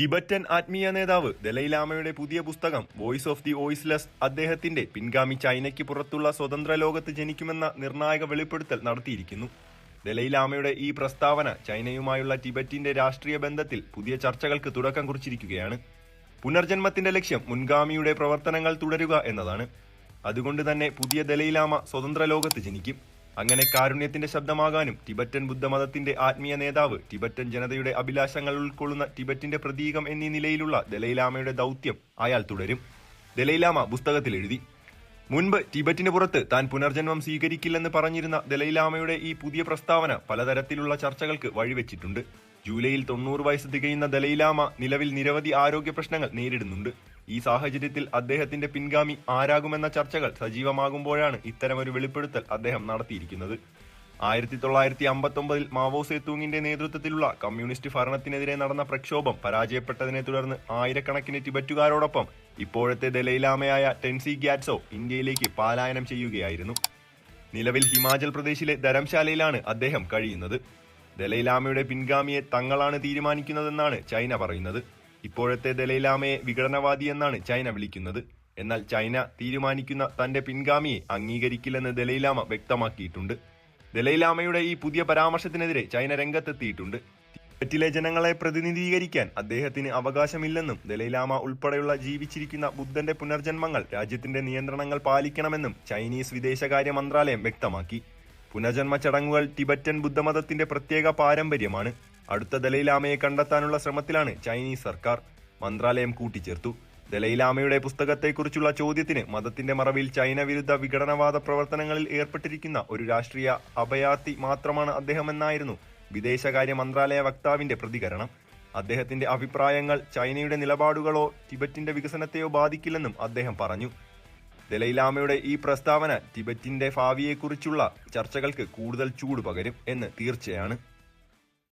Tibetan ആത്മീയ നേതാവ് ദലൈലാമയുടെ പുതിയ പുസ്തകം വോയിസ് ഓഫ് ദി വോയിസ്ലെസ് അദ്ദേഹത്തിന്റെ പിൻഗാമി ചൈനയ്ക്ക് പുറത്തുള്ള സ്വതന്ത്ര ലോകത്ത് ജനിക്കുമെന്ന നിർണായക വെളിപ്പെടുത്തൽ നടത്തിയിരിക്കുന്നു. ദലൈലാമയുടെ ഈ പ്രസ്താവന ചൈനയുമായുള്ള ടിബറ്റിന്റെ രാഷ്ട്രീയ ബന്ധത്തിൽ പുതിയ ചർച്ചകൾക്ക് തുടക്കം കുറിച്ചിരിക്കുകയാണ്. പുനർജന്മത്തിന്റെ ലക്ഷ്യം മുൻഗാമിയുടെ പ്രവർത്തനങ്ങൾ തുടരുക എന്നതാണ്. അതുകൊണ്ട് തന്നെ പുതിയ ദലൈലാമ സ്വതന്ത്ര ലോകത്ത് ജനിക്കും. അങ്ങനെ കാരുണ്യത്തിന്റെ ശബ്ദമാകാനും ടിബറ്റൻ ബുദ്ധമതത്തിന്റെ ആത്മീയ നേതാവ് ടിബറ്റൻ ജനതയുടെ അഭിലാഷങ്ങൾ ഉൾക്കൊള്ളുന്ന ടിബറ്റിന്റെ പ്രതീകം എന്നീ നിലയിലുള്ള ദലൈലാമയുടെ ദൗത്യം അയാൾ തുടരും. ദലൈലാമ പുസ്തകത്തിൽ എഴുതി മുൻപ് ടിബറ്റിന് പുറത്ത് താൻ പുനർജന്മം സ്വീകരിക്കില്ലെന്ന് പറഞ്ഞിരുന്ന ദലൈലാമയുടെ ഈ പുതിയ പ്രസ്താവന പലതരത്തിലുള്ള ചർച്ചകൾക്ക് വഴിവെച്ചിട്ടുണ്ട്. ജൂലൈയിൽ തൊണ്ണൂറ് വയസ്സ് തികയുന്ന ദലൈലാമ നിലവിൽ നിരവധി ആരോഗ്യ പ്രശ്നങ്ങൾ നേരിടുന്നുണ്ട്. ഈ സാഹചര്യത്തിൽ അദ്ദേഹത്തിന്റെ പിൻഗാമി ആരാകുമെന്ന ചർച്ചകൾ സജീവമാകുമ്പോഴാണ് ഇത്തരമൊരു വെളിപ്പെടുത്തൽ അദ്ദേഹം നടത്തിയിരിക്കുന്നത്. ആയിരത്തി തൊള്ളായിരത്തി അമ്പത്തൊമ്പതിൽ മാവോ സേത്തൂങ്ങിന്റെ നേതൃത്വത്തിലുള്ള കമ്മ്യൂണിസ്റ്റ് ഭരണത്തിനെതിരെ നടന്ന പ്രക്ഷോഭം പരാജയപ്പെട്ടതിനെ തുടർന്ന് ആയിരക്കണക്കിന് ടിബറ്റുകാരോടൊപ്പം ഇപ്പോഴത്തെ ദലൈലാമയായ ടെൻസി ഗ്യാറ്റ്സോ ഇന്ത്യയിലേക്ക് പാലായനം ചെയ്യുകയായിരുന്നു. നിലവിൽ ഹിമാചൽ പ്രദേശിലെ ധരംശാലയിലാണ് അദ്ദേഹം കഴിയുന്നത്. ദലൈലാമയുടെ പിൻഗാമിയെ തങ്ങളാണ് തീരുമാനിക്കുന്നതെന്നാണ് ചൈന പറയുന്നത്. ഇപ്പോഴത്തെ ദലൈലാമയെ വിഘടനവാദി എന്നാണ് ചൈന വിളിക്കുന്നത്. എന്നാൽ ചൈന തീരുമാനിക്കുന്ന തന്റെ പിൻഗാമിയെ അംഗീകരിക്കില്ലെന്ന് ദലൈലാമ വ്യക്തമാക്കിയിട്ടുണ്ട്. ദലൈലാമയുടെ ഈ പുതിയ പരാമർശത്തിനെതിരെ ചൈന രംഗത്തെത്തിയിട്ടുണ്ട്. ടിബറ്റിലെ ജനങ്ങളെ പ്രതിനിധീകരിക്കാൻ അദ്ദേഹത്തിന് അവകാശമില്ലെന്നും ദലൈലാമ ഉൾപ്പെടെയുള്ള ജീവിച്ചിരിക്കുന്ന ബുദ്ധന്റെ പുനർജന്മങ്ങൾ രാജ്യത്തിന്റെ നിയന്ത്രണങ്ങൾ പാലിക്കണമെന്നും ചൈനീസ് വിദേശകാര്യ മന്ത്രാലയം വ്യക്തമാക്കി. പുനർജന്മ ചടങ്ങുകൾ ടിബറ്റൻ ബുദ്ധമതത്തിന്റെ പ്രത്യേക പാരമ്പര്യമാണ്. അടുത്ത ദലൈലാമയെ കണ്ടെത്താനുള്ള ശ്രമത്തിലാണ് ചൈനീസ് സർക്കാർ. മന്ത്രാലയം കൂട്ടിച്ചേർത്തു. ദലൈലാമയുടെ പുസ്തകത്തെക്കുറിച്ചുള്ള ചോദ്യത്തിന് മതത്തിന്റെ മറവിൽ ചൈന വിരുദ്ധ വിഘടനവാദ പ്രവർത്തനങ്ങളിൽ ഏർപ്പെട്ടിരിക്കുന്ന ഒരു രാഷ്ട്രീയ അഭയാർത്ഥി മാത്രമാണ് അദ്ദേഹമെന്നായിരുന്നു വിദേശകാര്യ മന്ത്രാലയ വക്താവിന്റെ പ്രതികരണം. അദ്ദേഹത്തിന്റെ അഭിപ്രായങ്ങൾ ചൈനയുടെ നിലപാടുകളോ ടിബറ്റിന്റെ വികസനത്തെയോ ബാധിക്കില്ലെന്നും അദ്ദേഹം പറഞ്ഞു. ദലൈലാമയുടെ ഈ പ്രസ്താവന ടിബറ്റിന്റെ ഭാവിയെക്കുറിച്ചുള്ള ചർച്ചകൾക്ക് കൂടുതൽ ചൂട് പകരും എന്ന് തീർച്ചയാണ്.